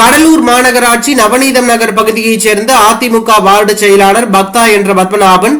கடலூர் மாநகராட்சி நவநீதம் நகர் பகுதியைச் சேர்ந்த அதிமுக வார்டு செயலாளர் பக்தா என்ற பத்மநாபன்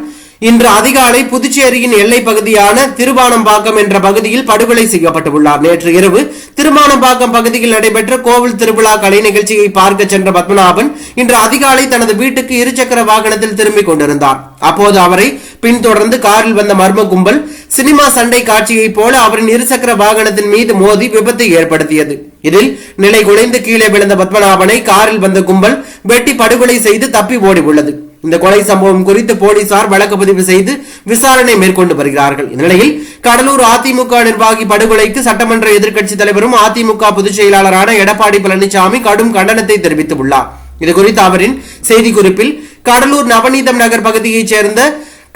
இன்று அதிகாலை புதுச்சேரியின் எல்லை பகுதியான திருவானம்பாக்கம் என்ற பகுதியில் படுகொலை செய்யப்பட்டுள்ளார். நேற்று இரவு திருமானம்பாக்கம் பகுதியில் நடைபெற்ற கோவில் திருவிழா கலை நிகழ்ச்சியை பார்க்க சென்ற பத்மநாபன் இன்று அதிகாலை தனது வீட்டுக்கு இருசக்கர வாகனத்தில் திரும்பிக் கொண்டிருந்தார். அப்போது அவரை பின்தொடர்ந்து காரில் வந்த மர்ம கும்பல் சினிமா சண்டை காட்சியைப் போல அவரின் இருசக்கர வாகனத்தின் மீது மோதி விபத்தை ஏற்படுத்தியது. இதில் நிலை குலைந்து கீழே விழுந்த பத்மநாபனை காரில் வந்த கும்பல் வெட்டி படுகொலை செய்து தப்பி ஓடி உள்ளது இந்த கொலை சம்பவம் குறித்து போலீசார் வழக்கு பதிவு செய்து விசாரணை மேற்கொண்டு வருகிறார்கள். இந்நிலையில் கடலூர் அதிமுக நிர்வாகி படுகொலைக்கு சட்டமன்ற எதிர்க்கட்சி தலைவரும் அதிமுக பொதுச் செயலாளரான எடப்பாடி பழனிசாமி கடும் கண்டனத்தை தெரிவித்துள்ளார். இதுகுறித்து அவரின் செய்திக்குறிப்பில் கடலூர் நவநீதம் நகர் பகுதியைச் சேர்ந்த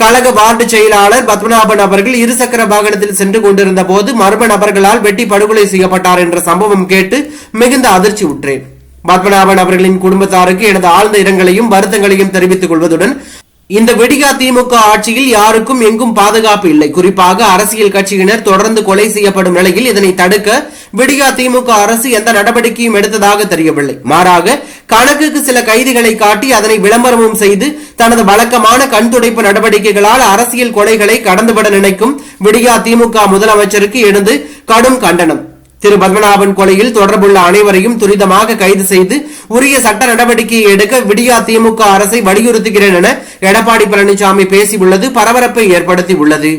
கழக வார்டு செயலாளர் பத்மநாபன் அவர்கள் இருசக்கர வாகனத்தில் சென்று கொண்டிருந்த போது மர்ம நபர்களால் வெட்டி படுகொலை செய்யப்பட்டார் என்ற சம்பவம் கேட்டு மிகுந்த அதிர்ச்சி உற்றேன். பத்மநாபன் அவர்களின் குடும்பத்தாருக்கு எனது ஆழ்ந்த இரங்கலையும் வருத்தங்களையும் தெரிவித்துக் கொள்வதுடன் இந்த வெடிகா திமுக ஆட்சியில் யாருக்கும் எங்கும் பாதுகாப்பு இல்லை. குறிப்பாக அரசியல் கட்சியினர் தொடர்ந்து கொலை செய்யப்படும் நிலையில் இதனை தடுக்க விடிகா திமுக அரசு எந்த நடவடிக்கையும் எடுத்ததாக தெரியவில்லை. மாறாக கணக்குக்கு சில கைதிகளை காட்டி அதனை விளம்பரமும் செய்து தனது வழக்கமான கண் துடைப்பு நடவடிக்கைகளால் அரசியல் கொலைகளை கடந்துவிட நினைக்கும் விடிகா திமுக முதலமைச்சருக்கு எழுந்து கடும் கண்டனம். திரு பத்மநாபன் கொலையில் தொடர்புள்ள அனைவரையும் துரிதமாக கைது செய்து உரிய சட்ட நடவடிக்கையை எடுக்க விடியா திமுக அரசை வலியுறுத்துகிறேன் என எடப்பாடி பழனிசாமி பேசியுள்ளது பரபரப்பை ஏற்படுத்தி உள்ளது